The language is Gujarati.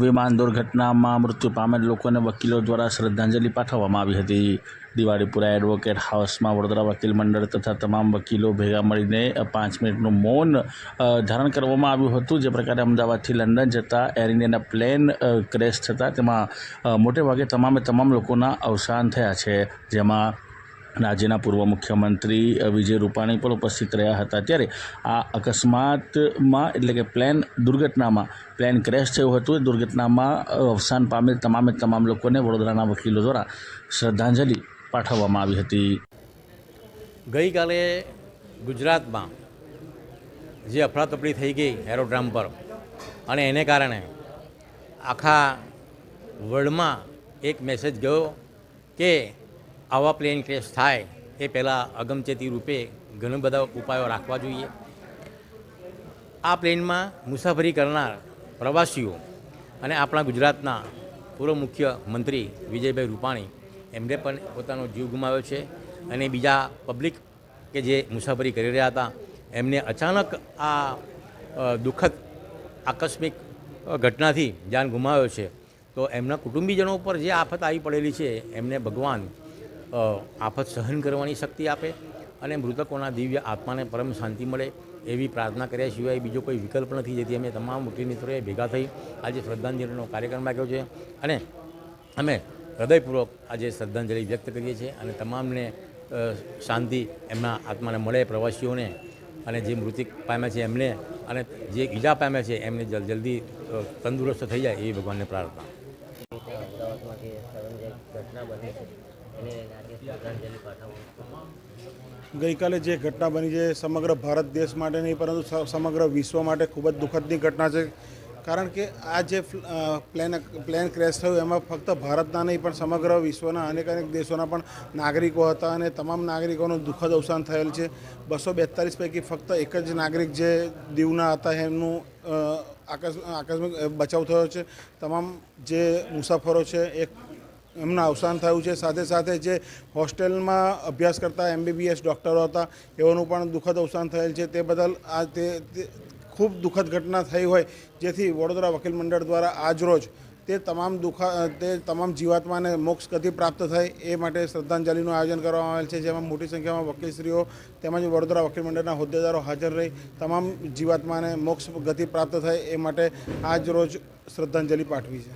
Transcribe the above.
વિમાન દુર્ઘટનામાં મૃત્યુ પામેલ લોકોને વકીલો દ્વારા શ્રદ્ધાંજલિ પાઠવવામાં આવી હતી. દિવાળીપુરા એડવોકેટ હાઉસમાં વડોદરા વકીલ મંડળ તથા તમામ વકીલો ભેગા મળીને પાંચ મિનિટનું મૌન ધારણ કરવામાં આવ્યું હતું. જે પ્રકારે અમદાવાદથી લંડન જતા એર ઇન્ડિયાના પ્લેન ક્રેશ થતાં તેમાં મોટે ભાગે તમામે તમામ લોકોના અવસાન થયા છે. જેમાં રાજ્યના પૂર્વ મુખ્યમંત્રી વિજય રૂપાણી પણ ઉપસ્થિત રહ્યા હતા. ત્યારે આ અકસ્માતમાં, એટલે કે પ્લેન દુર્ઘટનામાં, પ્લેન ક્રેશ થયું હતું. એ દુર્ઘટનામાં અવસાન પામેલ તમામે તમામ લોકોને વડોદરાના વકીલો દ્વારા શ્રદ્ધાંજલિ પાઠવવામાં આવી હતી. ગઈકાલે ગુજરાતમાં જે અફડાતફડી થઈ ગઈ એરોડ્રામ પર, અને એને કારણે આખા વર્લ્ડમાં એક મેસેજ ગયો કે આવા પ્લેન ક્રેશ થાય એ પહેલાં અગમચેતી રૂપે ઘણા બધા ઉપાયો રાખવા જોઈએ. આ પ્લેનમાં મુસાફરી કરનાર પ્રવાસીઓ અને આપણા ગુજરાતના પૂર્વ મુખ્યમંત્રી વિજયભાઈ રૂપાણી એમણે પણ પોતાનો જીવ ગુમાવ્યો છે અને બીજા પબ્લિક કે જે મુસાફરી કરી રહ્યા હતા, એમને અચાનક આ દુઃખદ, આકસ્મિક ઘટનાથી જાન ગુમાવ્યો છે. તો એમના કુટુંબીજનો ઉપર જે આફત આવી પડેલી છે, એમને ભગવાન આફત સહન કરવાની શક્તિ આપે અને મૃતકોના દિવ્ય આત્માને પરમ શાંતિ મળે એવી પ્રાર્થના કર્યા સિવાય બીજો કોઈ વિકલ્પ નથી. જેથી અમે તમામ મિત્રોએ ભેગા થઈ આજે શ્રદ્ધાંજલિનો કાર્યક્રમ રાખ્યો છે અને અમે હૃદયપૂર્વક આજે શ્રદ્ધાંજલિ વ્યક્ત કરીએ છીએ અને તમામને શાંતિ એમના આત્માને મળે પ્રવાસીઓને અને જે મૃતિક પામ્યા છે એમને અને જે ઈજા પામ્યા છે એમને જલ, જલ્દી તંદુરસ્ત થઈ જાય એવી ભગવાનને પ્રાર્થના. ગઈકાલે જે ઘટના બની છે, સમગ્ર ભારત દેશ માટે નહીં, પરંતુ સમગ્ર વિશ્વ માટે ખૂબ જ દુઃખદની ઘટના છે. કારણ કે આ જે પ્લેન પ્લેન ક્રેશ થયું, એમાં ફક્ત ભારતના નહીં, પણ સમગ્ર વિશ્વના અનેક અનેક દેશોના પણ નાગરિકો હતા અને તમામ નાગરિકોનું દુઃખદ અવસાન થયેલ છે. બસો બેતાલીસ પૈકી ફક્ત એક જ નાગરિક જે દીવના હતા, એમનું આકસ્મિક બચાવ થયો છે. તમામ જે મુસાફરો છે, એક એમના અવસાન થયું છે. સાથે સાથે જે હોસ્ટેલમાં અભ્યાસ કરતા એમબીબીએસ ડૉક્ટરો હતા, એઓનું પણ દુઃખદ અવસાન થયેલ છે. તે બદલ આ તે ખૂબ દુઃખદ ઘટના થઈ હોય, જેથી વડોદરા વકીલ મંડળ દ્વારા આજરોજ તે તમામ દુઃખા, તે તમામ જીવાત્માને મોક્ષ ગતિ પ્રાપ્ત થાય એ માટે શ્રદ્ધાંજલિનું આયોજન કરવામાં આવેલ છે. જેમાં મોટી સંખ્યામાં વકીલશ્રીઓ તેમજ વડોદરા વકીલ મંડળના હોદ્દેદારો હાજર રહી તમામ જીવાત્માને મોક્ષ ગતિ પ્રાપ્ત થાય એ માટે આજ રોજ શ્રદ્ધાંજલિ પાઠવી છે.